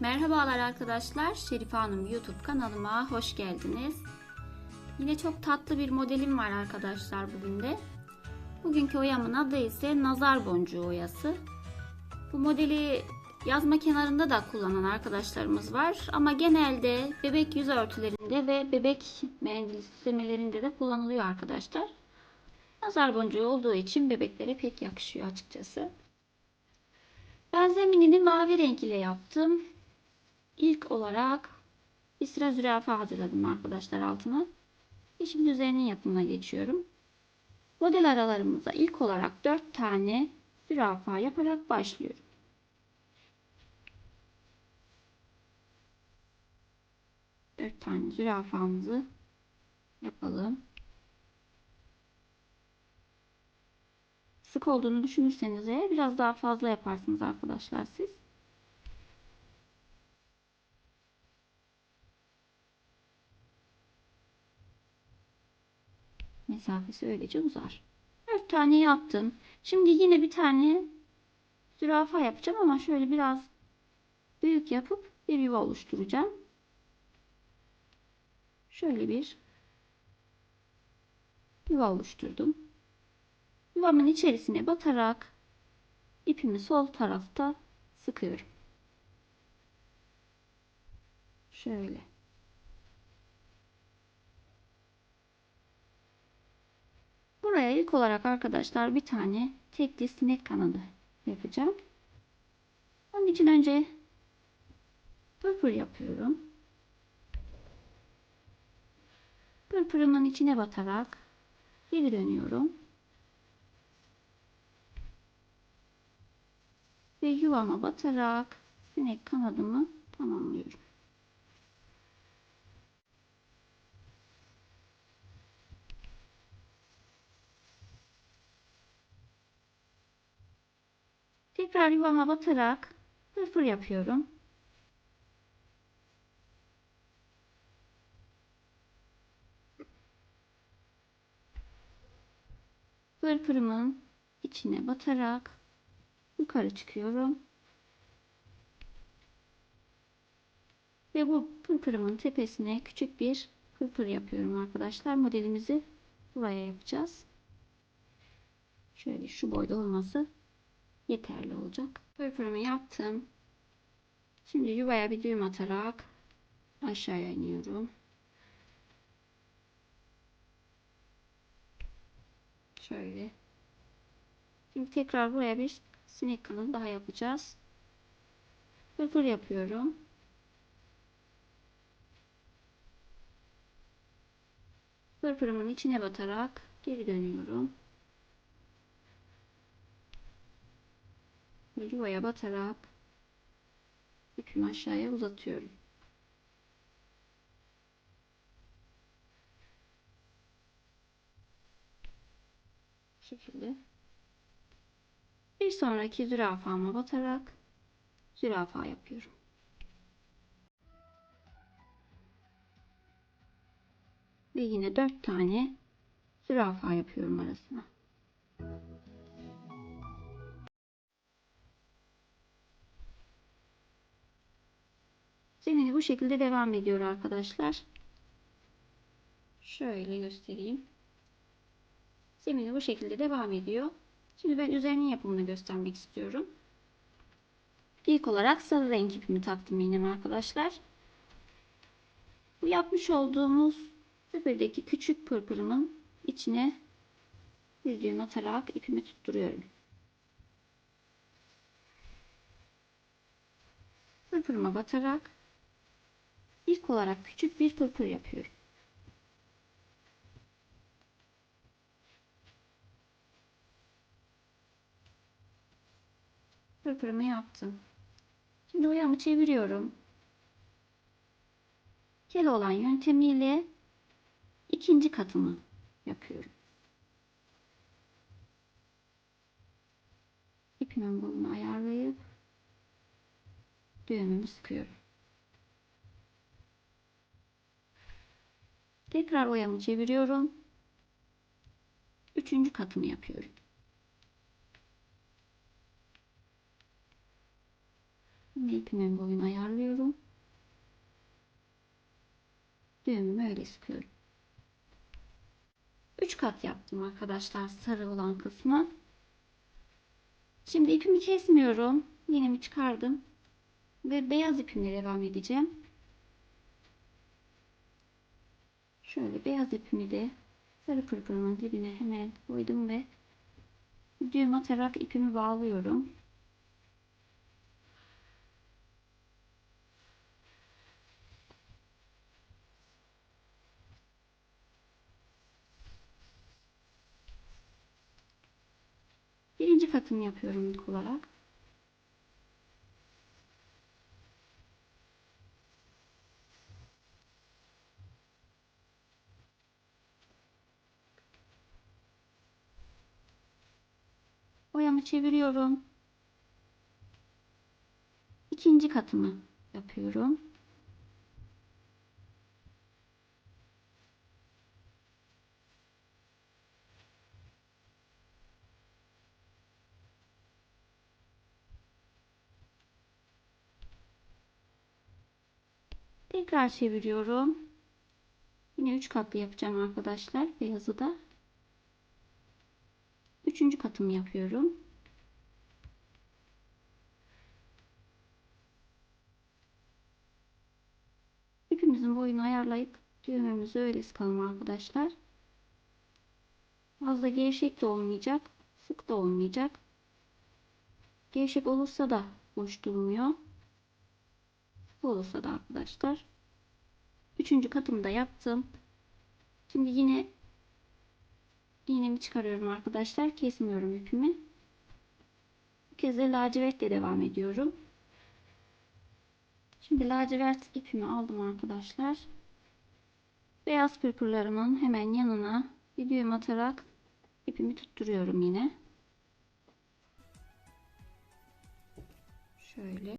Merhabalar arkadaşlar. Şerife Hanım YouTube kanalıma hoş geldiniz. Yine çok tatlı bir modelim var arkadaşlar bugün de. Bugünkü oyamın adı ise nazar boncuğu oyası. Bu modeli yazma kenarında da kullanan arkadaşlarımız var. Ama genelde bebek yüz örtülerinde ve bebek mendil süslemelerinde de kullanılıyor arkadaşlar. Nazar boncuğu olduğu için bebeklere pek yakışıyor açıkçası. Ben zeminini mavi renk ile yaptım. İlk olarak bir sıra zürafa hazırladım arkadaşlar altına. Ve şimdi üzerinin yapımına geçiyorum. Model aralarımıza ilk olarak 4 tane zürafa yaparak başlıyorum. Dört tane zürafamızı yapalım. Sık olduğunu düşünürseniz eğer biraz daha fazla yaparsınız arkadaşlar siz. Mesafesi öylece uzar. 4 tane yaptım. Şimdi yine bir tane zürafa yapacağım ama şöyle biraz büyük yapıp bir yuva oluşturacağım. Şöyle bir yuva oluşturdum. Yuvamın içerisine batarak ipimi sol tarafta sıkıyorum. Şöyle. İlk olarak arkadaşlar bir tane tekli sinek kanadı yapacağım. Onun için önce pırpır yapıyorum. Pırpırımın içine batarak geri dönüyorum. Ve yuvama batarak sinek kanadımı tamamlıyorum. Tekrar yuvama batarak fırfır yapıyorum. Fırfırımın içine batarak yukarı çıkıyorum. Ve bu fırfırımın tepesine küçük bir fırfır yapıyorum arkadaşlar. Modelimizi buraya yapacağız. Şöyle şu boyda olması yeterli olacak. Fırfırımı yaptım. Şimdi yuvaya bir düğüm atarak aşağıya iniyorum. Şöyle. Şimdi tekrar buraya bir sinek kanalı daha yapacağız. Fırfır yapıyorum. Fırfırımın içine batarak geri dönüyorum. Yuvaya batarak ipimi aşağıya uzatıyorum. Şekilde. Bir sonraki zürafama batarak zürafa yapıyorum. Ve yine dört tane zürafa yapıyorum arasına. Zemini bu şekilde devam ediyor arkadaşlar. Şöyle göstereyim. Zemini bu şekilde devam ediyor. Şimdi ben üzerinin yapımını göstermek istiyorum. İlk olarak sarı renk ipimi taktım yine arkadaşlar. Bu yapmış olduğumuz üpedeki küçük pırpırımın içine bir düğüm atarak ipimi tutturuyorum. Pırpırıma batarak İlk olarak küçük bir pırpır yapıyorum. Pırpırımı yaptım. Şimdi oyamı çeviriyorum. Kel olan yöntemiyle ikinci katımı yapıyorum. İpimin boyunu ayarlayıp düğümümü sıkıyorum. Tekrar oyamı çeviriyorum. Üçüncü katımı yapıyorum. İpimin boyunu ayarlıyorum. Düğümümü öyle sıkıyorum. 3 kat yaptım arkadaşlar sarı olan kısmı. Şimdi ipimi kesmiyorum. Yinemi çıkardım. Ve beyaz ipimle devam edeceğim. Şöyle beyaz ipimi de sarı pırpırımın dibine hemen koydum ve düğüm atarak ipimi bağlıyorum. Birinci katını yapıyorum ilk olarak. Boyamı çeviriyorum. İkinci katımı yapıyorum. Tekrar çeviriyorum. Yine 3 katlı yapacağım arkadaşlar. Beyazı da. Üçüncü katımı yapıyorum. İpimizin boyunu ayarlayıp düğümümüzü öyle sıkalım arkadaşlar. Fazla gevşek de olmayacak. Sık da olmayacak. Gevşek olursa da boş durmuyor. Sık olursa da arkadaşlar. Üçüncü katımı da yaptım. Şimdi yine iğnemi çıkarıyorum arkadaşlar. Kesmiyorum ipimi. Bu kez de lacivertle devam ediyorum. Şimdi lacivert ipimi aldım arkadaşlar. Beyaz pırpırlarımın hemen yanına bir düğüm atarak ipimi tutturuyorum yine. Şöyle.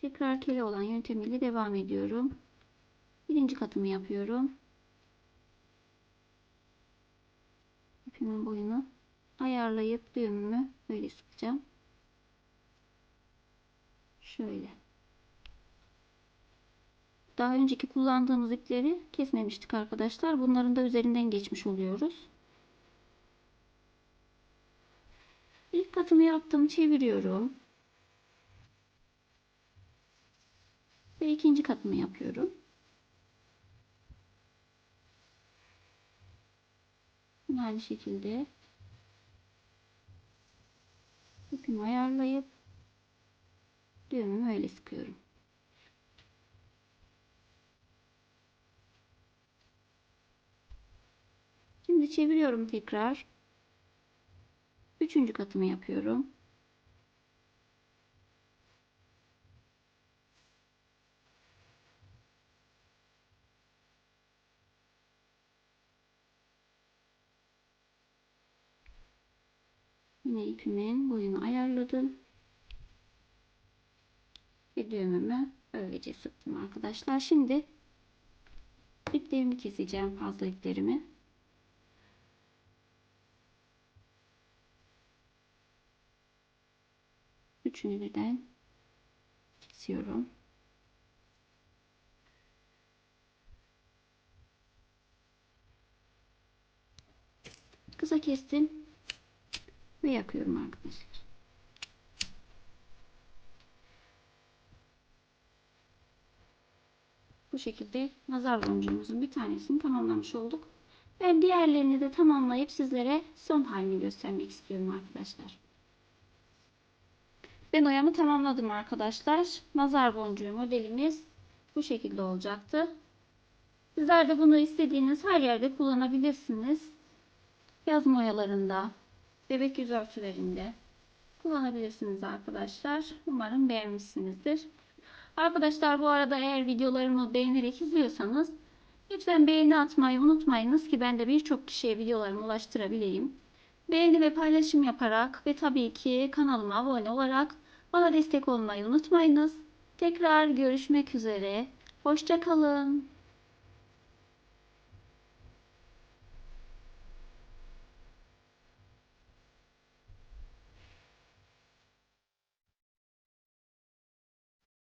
Tekrar kele olan yöntemiyle devam ediyorum. Birinci katımı yapıyorum. İpimin boyunu ayarlayıp düğümümü böyle sıkacağım. Şöyle. Daha önceki kullandığımız ipleri kesmemiştik arkadaşlar. Bunların da üzerinden geçmiş oluyoruz. İlk katımı yaptım. Çeviriyorum. Ve ikinci katımı yapıyorum. Aynı şekilde ipimi ayarlayıp düğümümü öyle sıkıyorum. Şimdi çeviriyorum tekrar. Üçüncü katımı yapıyorum. Yine ipimin boyunu ayarladım. Ve düğümümü böylece sıktım arkadaşlar. Şimdi iplerimi keseceğim fazla iplerimi. Üçünü birden kesiyorum. Kısa kestim ve yakıyorum arkadaşlar. Bu şekilde nazar boncuğumuzun bir tanesini tamamlamış olduk. Ben diğerlerini de tamamlayıp sizlere son halini göstermek istiyorum arkadaşlar. Ben oyamı tamamladım arkadaşlar. Nazar boncuğu modelimiz bu şekilde olacaktı. Sizler de bunu istediğiniz her yerde kullanabilirsiniz. Yazma oyalarında, bebek yüz örtülerinde kullanabilirsiniz arkadaşlar. Umarım beğenmişsinizdir. Arkadaşlar bu arada eğer videolarımı beğenerek izliyorsanız lütfen beğeni atmayı unutmayınız ki ben de birçok kişiye videolarımı ulaştırabileyim. Beğeni ve paylaşım yaparak ve tabii ki kanalıma abone olarak bana destek olmayı unutmayınız. Tekrar görüşmek üzere. Hoşçakalın.